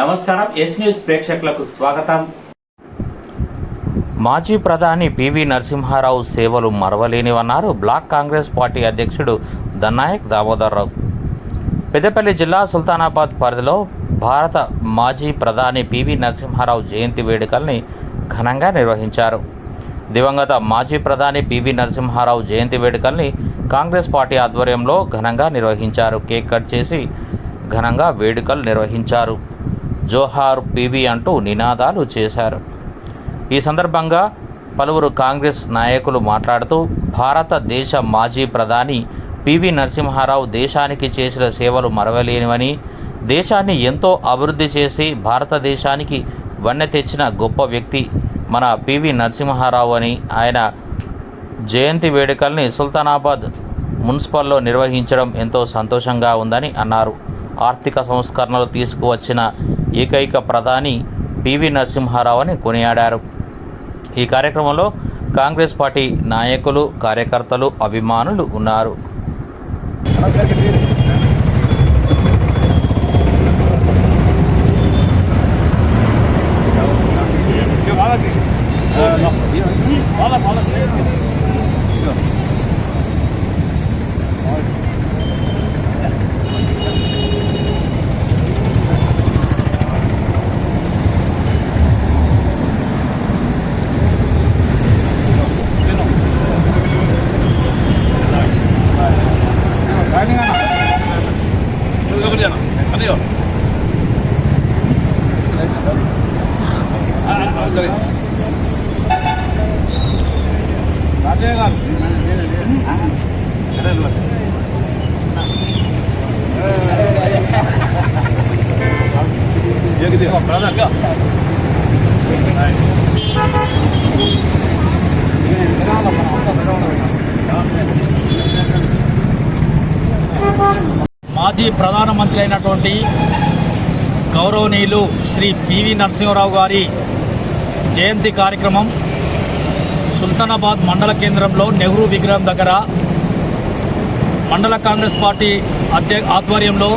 నమస్కారం yes news ప్రేక్షకులకు స్వాగతం. మాజీ ప్రధాని పివి నరసింహారావు సేవలు మరవలేనివన్నారు. బ్లాక్ కాంగ్రెస్ పార్టీ అధ్యక్షుడు దన్నాయక్ దామోదర్రావు పెద్దపల్లి జిల్లా సుల్తానాబాద్ పరిధిలో భారత మాజీ ప్రధాని పివి నరసింహారావు జయంతి వేడుకల్ని ఘనంగా నిర్వహించారు. దివంగత మాజీ ప్రధాని పివి నరసింహారావు జయంతి వేడుకల్ని కాంగ్రెస్ పార్టీ ఆధ్వర్యంలో ఘనంగా నిర్వహించారు. కేక్ కట్ చేసి ఘనంగా వేడుకలు నిర్వహించారు. జోహార్ పివి అంటూ నినాదాలు చేశారు. ఈ సందర్భంగా పలువురు కాంగ్రెస్ నాయకులు మాట్లాడుతూ భారతదేశ మాజీ ప్రధాని పివి నరసింహారావు దేశానికి చేసిన సేవలు మరవలేనివని దేశాన్ని ఎంతో అభివృద్ధి చేసి భారతదేశానికి వన్నె తెచ్చిన గొప్ప వ్యక్తి మన పివి నరసింహారావు అని ఆయన జయంతి వేడుకల్ని సుల్తానాబాద్ మున్సిపల్లో నిర్వహించడం ఎంతో సంతోషంగా ఉందని అన్నారు. ఆర్థిక సంస్కరణలు తీసుకువచ్చిన ఏకైక ప్రధాని పివి నరసింహారావు అని కొనియాడారు. ఈ కార్యక్రమంలో కాంగ్రెస్ పార్టీ నాయకులు కార్యకర్తలు అభిమానులు ఉన్నారు. മുഖപരിയാണ് അറിയോ? അതേകാൽ మాజీ ప్రధానమంత్రి అయినటువంటి గౌరవనీయులు శ్రీ పివి నరసింహరావు గారి జయంతి కార్యక్రమం సుల్తానాబాద్ మండల కేంద్రంలో నెహ్రూ విగ్రహం దగ్గర మండల కాంగ్రెస్ పార్టీ అధ్య ఆధ్వర్యంలో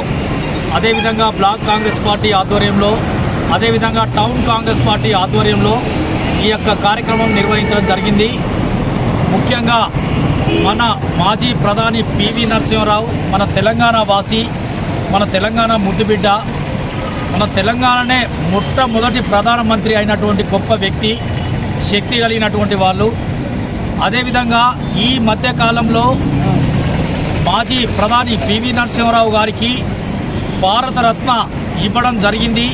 అదేవిధంగా బ్లాక్ కాంగ్రెస్ పార్టీ ఆధ్వర్యంలో అదేవిధంగా టౌన్ కాంగ్రెస్ పార్టీ ఆధ్వర్యంలో ఈ యొక్క కార్యక్రమం నిర్వహించడం జరిగింది. ముఖ్యంగా మన మాజీ ప్రధాని పివి నరసింహరావు మన తెలంగాణ వాసి మన తెలంగాణ ముద్దుబిడ్డ మన తెలంగాణనే మొట్టమొదటి ప్రధానమంత్రి అయినటువంటి గొప్ప వ్యక్తి శక్తి కలిగినటువంటి వాళ్ళు. అదేవిధంగా ఈ మధ్యకాలంలో మాజీ ప్రధాని పివి నరసింహరావు గారికి భారతరత్న ఇవ్వడం జరిగింది.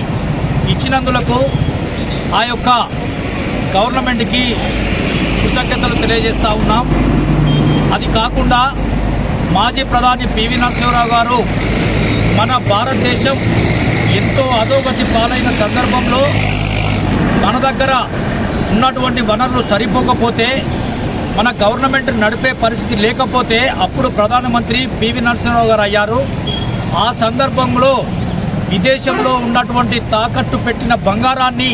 ఇచ్చినందులకు ఆ యొక్క గవర్నమెంట్కి కృతజ్ఞతలు తెలియజేస్తూ ఉన్నాం. అది కాకుండా మాజీ ప్రధాని పివి నరసింహరావు గారు మన భారతదేశం ఎంతో అధోగతి పాలైన సందర్భంలో మన దగ్గర ఉన్నటువంటి వనరులు సరిపోకపోతే మన గవర్నమెంట్ నడిపే పరిస్థితి లేకపోతే అప్పుడు ప్రధానమంత్రి పివి నరసింహరావు గారు అయ్యారు. ఆ సందర్భంలో విదేశంలో ఉన్నటువంటి తాకట్టు పెట్టిన బంగారాన్ని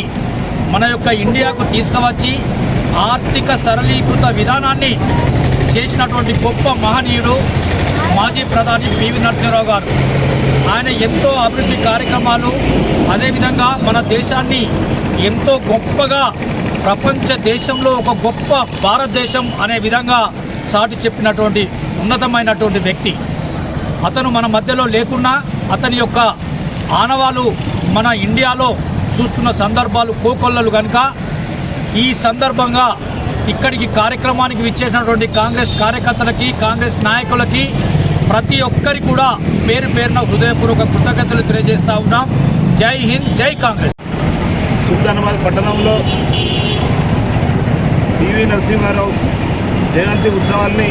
మన యొక్క ఇండియాకు తీసుకువచ్చి ఆర్థిక సరళీకృత విధానాన్ని చేసినటువంటి గొప్ప మహనీయుడు మాజీ ప్రధాని పివి నరసింహరావు గారు. ఆయన ఎంతో అభివృద్ధి కార్యక్రమాలు అదేవిధంగా మన దేశాన్ని ఎంతో గొప్పగా ప్రపంచ దేశంలో ఒక గొప్ప భారతదేశం అనే విధంగా చాటి చెప్పినటువంటి ఉన్నతమైనటువంటి వ్యక్తి. అతను మన మధ్యలో లేకున్నా అతని యొక్క ఆనవాలు మన ఇండియాలో చూస్తున్న సందర్భాలు కోకొల్లలు కనుక ఈ సందర్భంగా ఇక్కడికి కార్యక్రమానికి విచ్చేసినటువంటి కాంగ్రెస్ కార్యకర్తలకి కాంగ్రెస్ నాయకులకి ప్రతి ఒక్కరి కూడా పేరు పేరున హృదయపూర్వక కృతజ్ఞతలు తెలియజేస్తా ఉన్నాం. జై హింద్ జై కాంగ్రెస్. సుల్తానాబాద్ పట్టణంలో పివి నరసింహారావు జయంతి ఉత్సవాల్ని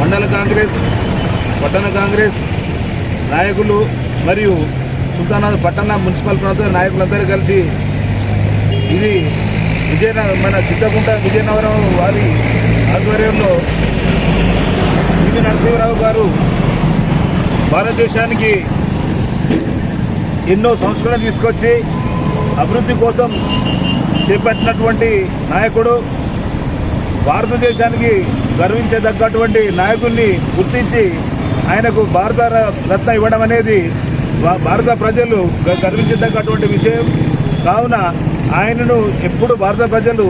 మండల కాంగ్రెస్ పట్టణ కాంగ్రెస్ నాయకులు మరియు సుల్తానాబాద్ పట్టణ మున్సిపల్ ప్రాంత నాయకులందరూ కలిసి ఇది విజయనగరం మన చిత్తకుంట విజయనగరం వారి ఆధ్వర్యంలో పివి నరసింహరావు గారు భారతదేశానికి ఎన్నో సంస్కరణలు తీసుకొచ్చి అభివృద్ధి కోసం చేపట్టినటువంటి నాయకుడు భారతదేశానికి గర్వించదగ్గటువంటి నాయకుడిని గుర్తించి ఆయనకు భారత రత్న ఇవ్వడం అనేది భా- భారత ప్రజలు గ- గర్వించదగ్గటువంటి విషయం. కావున ఆయనను ఎప్పుడు భారత ప్రజలు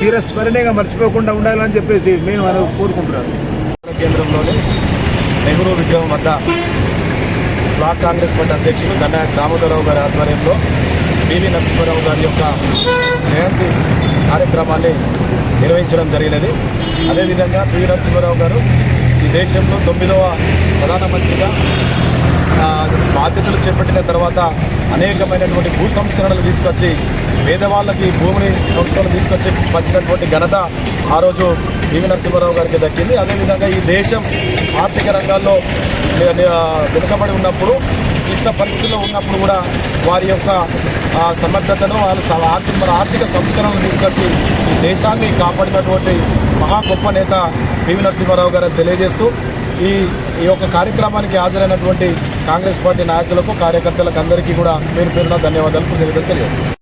తీరస్మరణీయంగా మర్చిపోకుండా ఉండాలని చెప్పేసి మేము మనం కోరుకుంటున్నాను కేంద్రంలోని నెహ్రూ విగ్రహం వద్ద బ్లాక్ కాంగ్రెస్ పార్టీ అధ్యక్షులు దండాయక్ దామోదరరావు గారి ఆధ్వర్యంలో పివి నరసింహారావు గారి యొక్క జయంతి కార్యక్రమాన్ని నిర్వహించడం జరిగినది. అదేవిధంగా పివి నరసింహారావు గారు ఈ దేశంలో తొమ్మిదవ ప్రధానమంత్రిగా బాధ్యతలు చేపట్టిన తర్వాత అనేకమైనటువంటి భూ సంస్కరణలు తీసుకొచ్చి పేదవాళ్ళకి భూమిని సంస్కరణ తీసుకొచ్చి వచ్చినటువంటి ఘనత ఆ రోజు పివి నరసింహారావు గారికి దక్కింది. అదేవిధంగా ఈ దేశం ఆర్థిక రంగాల్లో వెనుకబడి ఉన్నప్పుడు క్లిష్ట పరిస్థితుల్లో ఉన్నప్పుడు కూడా వారి యొక్క సమర్థతను వాళ్ళ స- ఆర్థిక మన ఆర్థిక సంస్కరణలు తీసుకొచ్చి ఈ దేశాన్ని కాపాడినటువంటి మహా గొప్ప నేత పివి నరసింహారావు గారు తెలియజేస్తూ ఈ ఈ యొక్క కార్యక్రమానికి హాజరైనటువంటి కాంగ్రెస్ పార్టీ నాయకులకు కార్యకర్తలకు అందరికీ కూడా పేరు పేరున ధన్యవాదాలు తెలియదు